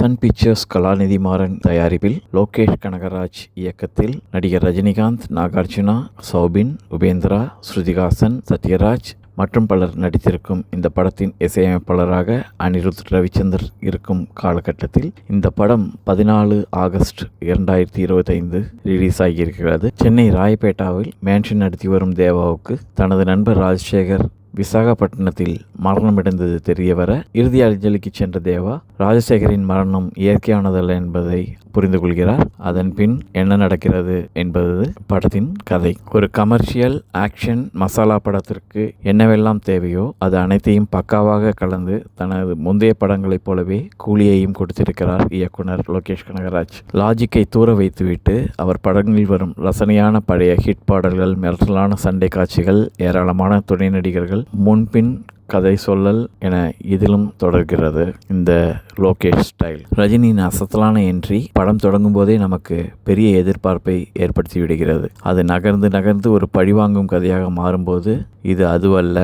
Sun pictures கலாநிதி மாறன் தயாரிப்பில் லோகேஷ் கனகராஜ் இயக்கத்தில் நடிகர் ரஜினிகாந்த் நாகார்ஜுனா சௌபின் உபேந்திரா ஸ்ருதிகாசன் சத்யராஜ் மற்றும் பலர் நடித்திருக்கும் இந்த படத்தின் இசையமைப்பாளராக அனிருத் ரவிச்சந்தர் இருக்கும் காலகட்டத்தில் இந்த படம் பதினாலு ஆகஸ்ட் இரண்டாயிரத்தி இருபத்தைந்து ரிலீஸ் ஆகியிருக்கிறது. சென்னை ராயப்பேட்டாவில் மேன்ஷன் நடத்தி வரும் தேவாவுக்கு தனது நண்பர் ராஜசேகர் விசாகப்பட்டினத்தில் மரணமடைந்தது தெரியவர இறுதி அஞ்சலிக்கு சென்ற தேவா ராஜசேகரின் மரணம் இயற்கையானதல்ல என்பதை புரிந்து கொள்கிறார் அதன் பின் என்ன நடக்கிறது என்பது படத்தின் கதை. ஒரு கமர்ஷியல் ஆக்ஷன் மசாலா படத்திற்கு என்னவெல்லாம் தேவையோ அது அனைத்தையும் பக்காவாக கலந்து தனது முந்தைய படங்களைப் போலவே கூலியையும் கொடுத்திருக்கிறார் இயக்குனர் லோகேஷ் கனகராஜ். லாஜிக்கை தூர வைத்துவிட்டு அவர் படங்களில் வரும் ரசனையான பழைய ஹிட் பாடல்கள் மிரட்டலான சண்டை காட்சிகள் ஏராளமான துணை நடிகர்கள் முன்பின் கதை சொல்லல் என இதிலும் தொடர்கிறது இந்த லோகேஷ் ஸ்டைல். ரஜினியின் அசத்தலான என்ட்ரி படம் தொடங்கும் போதே நமக்கு பெரிய எதிர்பார்ப்பை ஏற்படுத்தி விடுகிறது அது நகர்ந்து நகர்ந்து ஒரு பழிவாங்கும் கதையாக மாறும்போது இது அதுவல்ல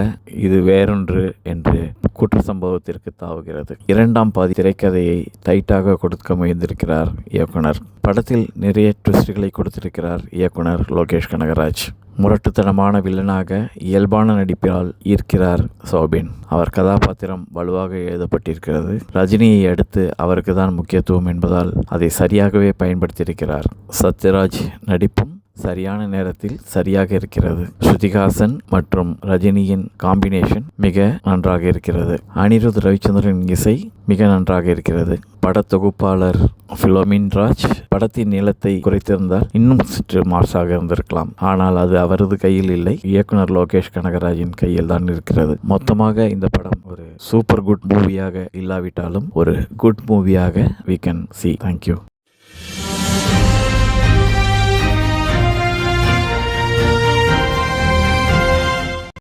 இது வேறொன்று என்று குற்ற சம்பவத்திற்கு தாவுகிறது. இரண்டாம் பாதி திரைக்கதையை டைட்டாக கொடுக்க முயன்றிருக்கிறார் இயக்குனர். படத்தில் நிறைய ட்விஸ்டுகளை கொடுத்திருக்கிறார் இயக்குனர் லோகேஷ் கனகராஜ். முரட்டுத்தனமான வில்லனாக இயல்பான நடிப்பால் ஈர்க்கிறார் சௌபின். அவர் கதாபாத்திரம் வலுவாக எழுதப்பட்டிருக்கிறது. ரஜினியை அடுத்து அவருக்கு தான் முக்கியத்துவம் என்பதால் அதை சரியாகவே பயன்படுத்தியிருக்கிறார். சத்யராஜ் நடிப்பும் சரியான நேரத்தில் சரியாக இருக்கிறது. ஸ்ருதிகாசன் மற்றும் ரஜினியின் காம்பினேஷன் மிக நன்றாக இருக்கிறது. அனிருத் ரவிச்சந்திரன் இசை மிக நன்றாக இருக்கிறது. படத்தொகுப்பாளர் ஃபிலோமின் ராஜ் படத்தின் நீளத்தை குறைத்திருந்தால் இன்னும் சற்று மார்ஸாக இருந்திருக்கலாம். ஆனால் அது அவரது கையில் இல்லை. இயக்குனர் லோகேஷ் கனகராஜின் கையில் தான் இருக்கிறது. மொத்தமாக இந்த படம் ஒரு சூப்பர் குட் மூவியாக இல்லாவிட்டாலும் ஒரு குட் மூவியாக வி கேன் சி தேங்க்யூ